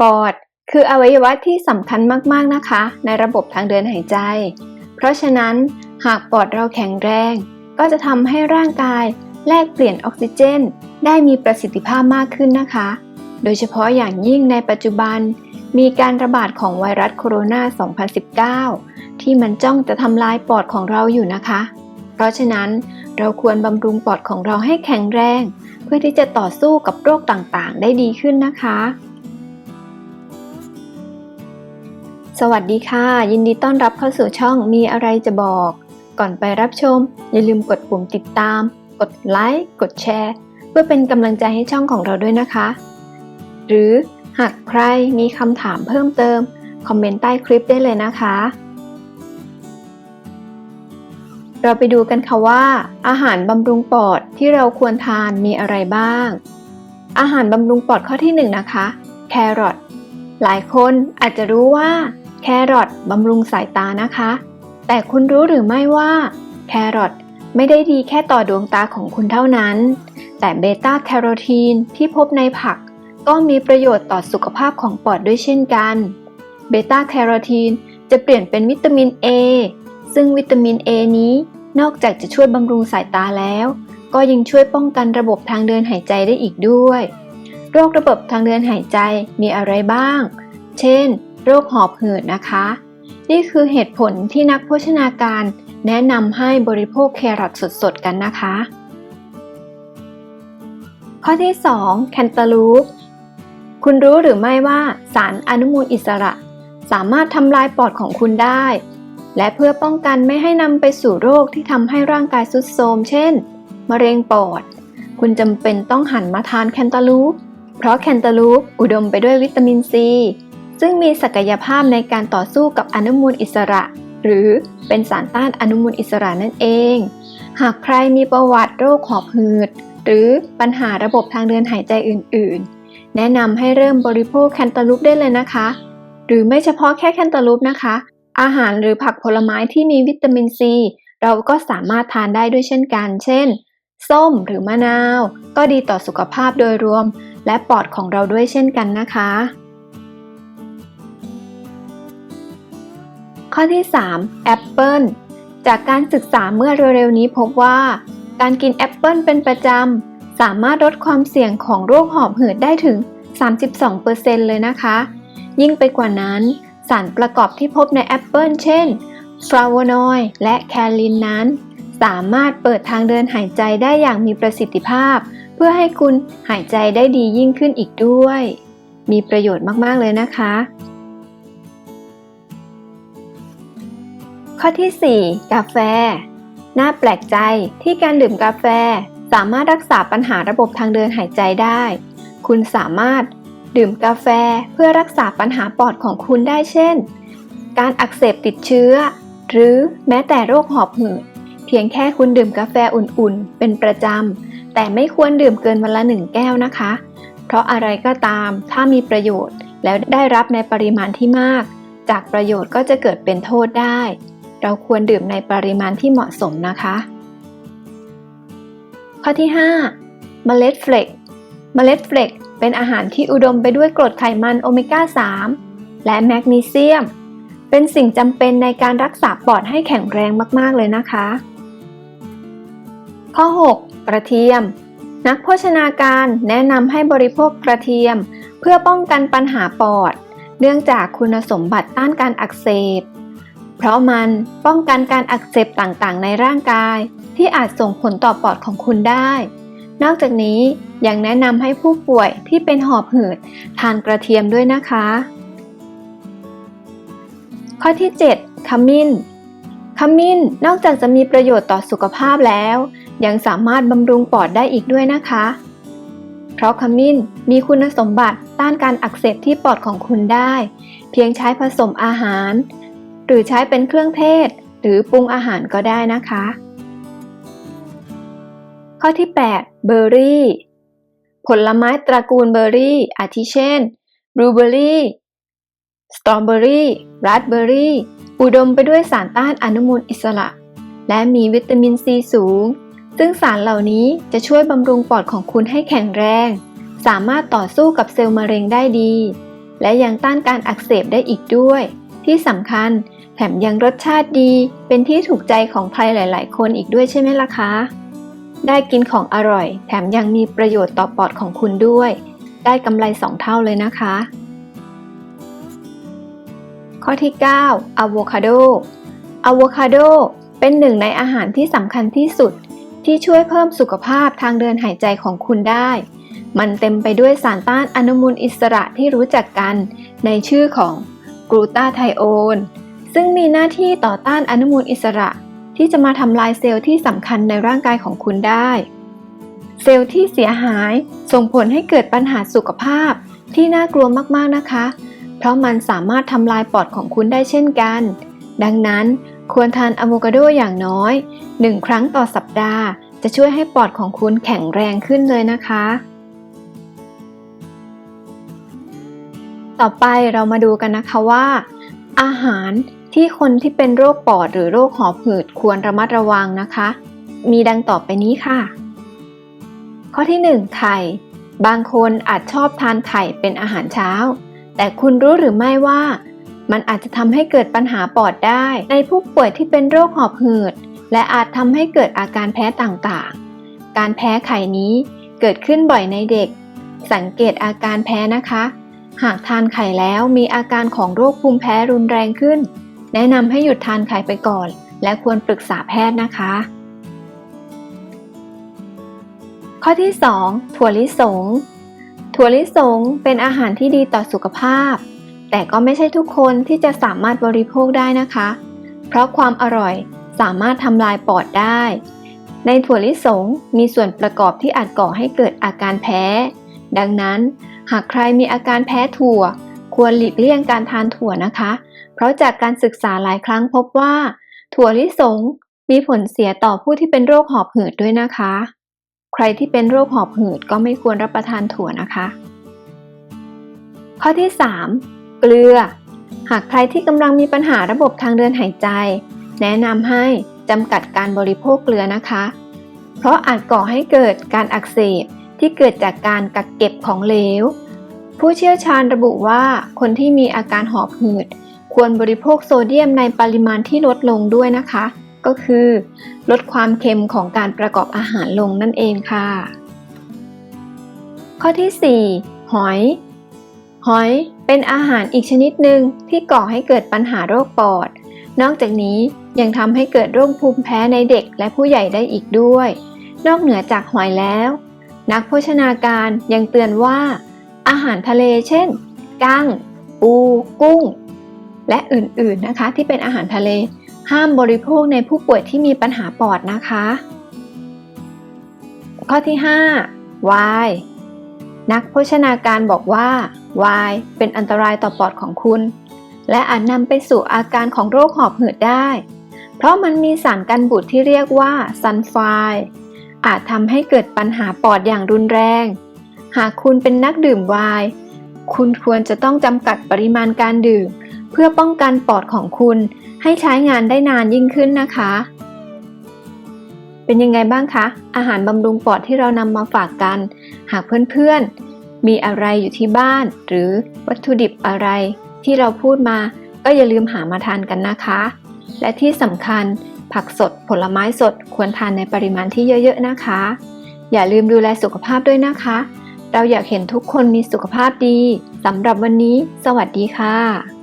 ปอด คืออวัยวะที่สำคัญมาก ๆ นะคะ ในระบบทางเดินหายใจ เพราะฉะนั้นหากปอดเราแข็งแรง ก็จะทำให้ร่างกายแลกเปลี่ยนออกซิเจน ได้มีประสิทธิภาพมากขึ้นนะคะ โดยเฉพาะอย่างยิ่งในปัจจุบัน มีการระบาดของไวรัสโคโรนา 2019 ที่มันจ้องจะทำลายปอดของเราอยู่นะคะ เพราะฉะนั้นเราควรบำรุงปอดของเราให้แข็งแรง เพื่อที่จะต่อสู้กับโรคต่างๆ ได้ดีขึ้นนะคะ สวัสดีค่ะ ยินดีต้อนรับเข้าสู่ช่องมีอะไรจะบอก ก่อนไปรับชม อย่าลืมกดปุ่มติดตาม กดไลค์กดแชร์ เพื่อเป็นกำลังใจให้ช่องของเราด้วยนะคะ หรือหากใครมีคำถามเพิ่มเติม คอมเมนต์ใต้คลิปได้เลยนะคะ เราไปดูกันค่ะว่า อาหารบำรุงปอดที่เราควรทานมีอะไรบ้าง อาหารบำรุงปอดข้อที่ 1นงนะคะ แครอทหลายคนอาจจะรู้ว่า แครอทบำรุงสายตานะคะ แต่คุณรู้หรือไม่ว่า แครอทไม่ได้ดีแค่ต่อดวงตาของคุณเท่านั้น แต่เบต้าแคโรทีนที่พบในผัก ก็มีประโยชน์ต่อสุขภาพของปอดด้วยเช่นกัน เบต้าแคโรทีนจะเปลี่ยนเป็นวิตามิน A ซึ่งวิตามิน A นี้นอกจากจะช่วยบำรุงสายตาแล้ว ก็ยังช่วยป้องกันระบบทางเดินหายใจได้อีกด้วย โรคระบบทางเดินหายใจมีอะไรบ้าง เช่น โรคหอบหืดนะคะ นี่คือเหตุผลที่นักโภชนาการแนะนำให้บริโภคแครอทสดๆกันนะคะ ข้อที่ 2 แคนตาลูป คุณรู้หรือไม่ว่าสารอนุมูลอิสระ สามารถทำลายปอดของคุณได้ และเพื่อป้องกันไม่ให้นำไปสู่โรคที่ทำให้ร่างกายทรุดโทรมเช่น มะเร็งปอด คุณจำเป็นต้องหันมาทานแคนตาลูป เพราะแคนตาลูปอุดมไปด้วยวิตามินซี ซึ่งมีศักยภาพในการต่อสู้กับอนุมูลอิสระ หรือเป็นสารต้านอนุมูลอิสระนั่นเอง หากใครมีประวัติโรคหอบหืด หรือปัญหาระบบทางเดินหายใจอื่น ๆ แนะนำให้เริ่มบริโภคแคนตาลูปได้เลยนะคะ หรือไม่เฉพาะแค่แคนตาลูปนะคะ อาหารหรือผักผลไม้ที่มีวิตามินซีเราก็สามารถทานได้ด้วยเช่นกัน เช่น ส้มหรือมะนาว ก็ดีต่อสุขภาพโดยรวม และปอดของเราด้วยเช่นกันนะคะ ข้อที่ 3. แอปเปิลจากการศึกษาเมื่อเร็วๆนี้พบว่า การกินแอปเปิลเป็นประจำ สามารถลดความเสี่ยงของโรคหอบหืดได้ถึง 32%เลยนะคะ ยิ่งไปกว่านั้น สารประกอบที่พบในแอปเปิลเช่นฟลาโวนอยด์และแคลินนั้น สามารถเปิดทางเดินหายใจได้อย่างมีประสิทธิภาพ เพื่อให้คุณหายใจได้ดียิ่งขึ้นอีกด้วย มีประโยชน์มากๆเลยนะคะ ข้อที่ 4 กาแฟ น่าแปลกใจที่การดื่มกาแฟสามารถรักษาปัญหาระบบทางเดินหายใจได้ คุณสามารถดื่มกาแฟเพื่อรักษาปัญหาปอดของคุณได้เช่น การอักเสบติดเชื้อ หรือแม้แต่โรคหอบหืด เพียงแค่คุณดื่มกาแฟอุ่นๆ เป็นประจำ แต่ไม่ควรดื่มเกินวันละหนึ่งแก้วนะคะ เพราะอะไรก็ตามถ้ามีประโยชน์แล้วได้รับในปริมาณที่มาก จากประโยชน์ก็จะเกิดเป็นโทษได้ เราควรดื่มในปริมาณที่เหมาะสมนะคะ ข้อที่ 5 เมล็ดเฟลกเมล็ดเฟลกเป็นอาหารที่อุดมไปด้วยกรดไขมันโอเมก้า 3 และแมกนีเซียม เป็นสิ่งจำเป็นในการรักษาปอดให้แข็งแรงมาก ๆ เลยนะคะ ข้อ 6 กระเทียม นักโภชนาการแนะนำให้บริโภคกระเทียม เพื่อป้องกันปัญหาปอด เนื่องจากคุณสมบัติต้านการอักเสบ เพราะมันป้องกันการอักเสบต่างๆ ในร่างกาย ที่อาจส่งผลต่อปอดของคุณได้ นอกจากนี้ยังแนะนำให้ผู้ป่วยที่เป็นหอบหืดทานกระเทียมด้วยนะคะ ข้อที่ 7 ขมิ้น ขมิ้นนอกจากจะมีประโยชน์ต่อสุขภาพแล้ว ยังสามารถบำรุงปอดได้อีกด้วยนะคะ เพราะขมิ้นมีคุณสมบัติต้านการอักเสบที่ปอดของคุณได้ เพียงใช้ผสมอาหาร หรือใช้เป็นเครื่องเทศ หรือปรุงอาหารก็ได้นะคะ ข้อที่ 8 เบอร์รี่ ผลไม้ตระกูลเบอร์รี่ อาทิเช่นบลูเบอร์รี่ สตรอเบอรี่ ราสเบอรี่ อุดมไปด้วยสารต้านอนุมูลอิสระ และมีวิตามินซีสูง ซึ่งสารเหล่านี้จะช่วยบำรุงปอดของคุณให้แข็งแรง สามารถต่อสู้กับเซลล์มะเร็งได้ดี และยังต้านการอักเสบได้อีกด้วย ที่สำคัญ แถมยังรสชาติดี เป็นที่ถูกใจของใครหลาย ๆ คนอีกด้วยใช่ไหมล่ะคะ ได้กินของอร่อย แถมยังมีประโยชน์ต่อปอดของคุณด้วย ได้กำไรสองเท่าเลยนะคะ ข้อที่ 9อะโวคาโดอะโวคาโดเป็นหนึ่งในอาหารที่สำคัญที่สุด ที่ช่วยเพิ่มสุขภาพทางเดินหายใจของคุณได้ มันเต็มไปด้วยสารต้านอนุมูลอิสระที่รู้จักกัน ในชื่อของกลูตาไทโอน ซึ่งมีหน้าที่ต่อต้านอนุมูลอิสระที่จะมาทำลายเซลล์ที่สำคัญในร่างกายของคุณได้ เซลล์ที่เสียหายส่งผลให้เกิดปัญหาสุขภาพที่น่ากลัวมากๆนะคะ เพราะมันสามารถทำลายปอดของคุณได้เช่นกัน ดังนั้นควรทานอะโวคาโดอย่างน้อย 1 ครั้งต่อสัปดาห์ จะช่วยให้ปอดของคุณแข็งแรงขึ้นเลยนะคะ ต่อไปเรามาดูกันนะคะว่า อาหาร ที่คนที่เป็นโรคปอดหรือโรคหอบหืดควรระมัดระวังนะคะ มีดังต่อไปนี้ค่ะ ข้อที่ 1 ไข่ บางคนอาจชอบทานไข่เป็นอาหารเช้า แต่คุณรู้หรือไม่ว่า มันอาจจะทำให้เกิดปัญหาปอดได้ ในผู้ป่วยที่เป็นโรคหอบหืด และอาจทำให้เกิดอาการแพ้ต่างๆ การแพ้ไข่นี้เกิดขึ้นบ่อยในเด็ก สังเกตอาการแพ้นะคะ หากทานไข่แล้วมีอาการของโรคภูมิแพ้รุนแรงขึ้น แนะนำให้หยุดทานไข่ไปก่อน และควรปรึกษาแพทย์นะคะ ข้อที่ 2 ถั่วลิสง ถั่วลิสงเป็นอาหารที่ดีต่อสุขภาพ แต่ก็ไม่ใช่ทุกคนที่จะสามารถบริโภคได้นะคะ เพราะความอร่อยสามารถทำลายปอดได้ ในถั่วลิสงมีส่วนประกอบที่อาจก่อให้เกิดอาการแพ้ ดังนั้น หากใครมีอาการแพ้ถั่ว ควรหลีกเลี่ยงการทานถั่วนะคะ เพราะจากการศึกษาหลายครั้งพบว่า ถั่วลิสงมีผลเสียต่อผู้ที่เป็นโรคหอบหืดด้วยนะคะ ใครที่เป็นโรคหอบหืดก็ไม่ควรรับประทานถั่วนะคะ ข้อที่ 3 เกลือ หากใครที่กำลังมีปัญหาระบบทางเดินหายใจ แนะนำให้จำกัดการบริโภคเกลือนะคะ เพราะอาจก่อให้เกิดการอักเสบที่เกิดจากการกักเก็บของเหลว ผู้เชี่ยวชาญระบุว่าคนที่มีอาการหอบหืด ควรบริโภคโซเดียมในปริมาณที่ลดลงด้วยนะคะ ก็คือ ลดความเค็มของการประกอบอาหารลงนั่นเองค่ะ ข้อที่ 4 หอย หอยเป็นอาหารอีกชนิดหนึ่งที่ก่อให้เกิดปัญหาโรคปอด นอกจากนี้ยังทำให้เกิดโรคภูมิแพ้ในเด็กและผู้ใหญ่ได้อีกด้วย นอกเหนือจากหอยแล้ว นักโภชนาการยังเตือนว่า อาหารทะเลเช่น กั้ง ปู กุ้ง และอื่นๆนะคะ ที่เป็นอาหารทะเล ห้ามบริโภคในผู้ป่วยที่มีปัญหาปอดนะคะ ข้อที่ 5 วายนักโภชนาการบอกว่าวายเป็นอันตรายต่อปอดของคุณ และอาจนำไปสู่อาการของโรคหอบหืดได้ เพราะมันมีสารกันบูดที่เรียกว่าซัลไฟด์อาจทำให้เกิดปัญหาปอดอย่างรุนแรง หากคุณเป็นนักดื่มไวน์คุณควรจะต้องจำกัดปริมาณการดื่ม เพื่อป้องกันปอดของคุณให้ใช้งานได้นานยิ่งขึ้นนะคะ เป็นยังไงบ้างคะ อาหารบำรุงปอดที่เรานำมาฝากกัน หากเพื่อนๆ มีอะไรอยู่ที่บ้าน หรือวัตถุดิบอะไรที่เราพูดมาก็อย่าลืมหามาทานกันนะคะ และที่สำคัญผักสดผลไม้สดควรทานในปริมาณที่เยอะๆนะคะ อย่าลืมดูแลสุขภาพด้วยนะคะ เราอยากเห็นทุกคนมีสุขภาพดีสำหรับวันนี้ สวัสดีค่ะ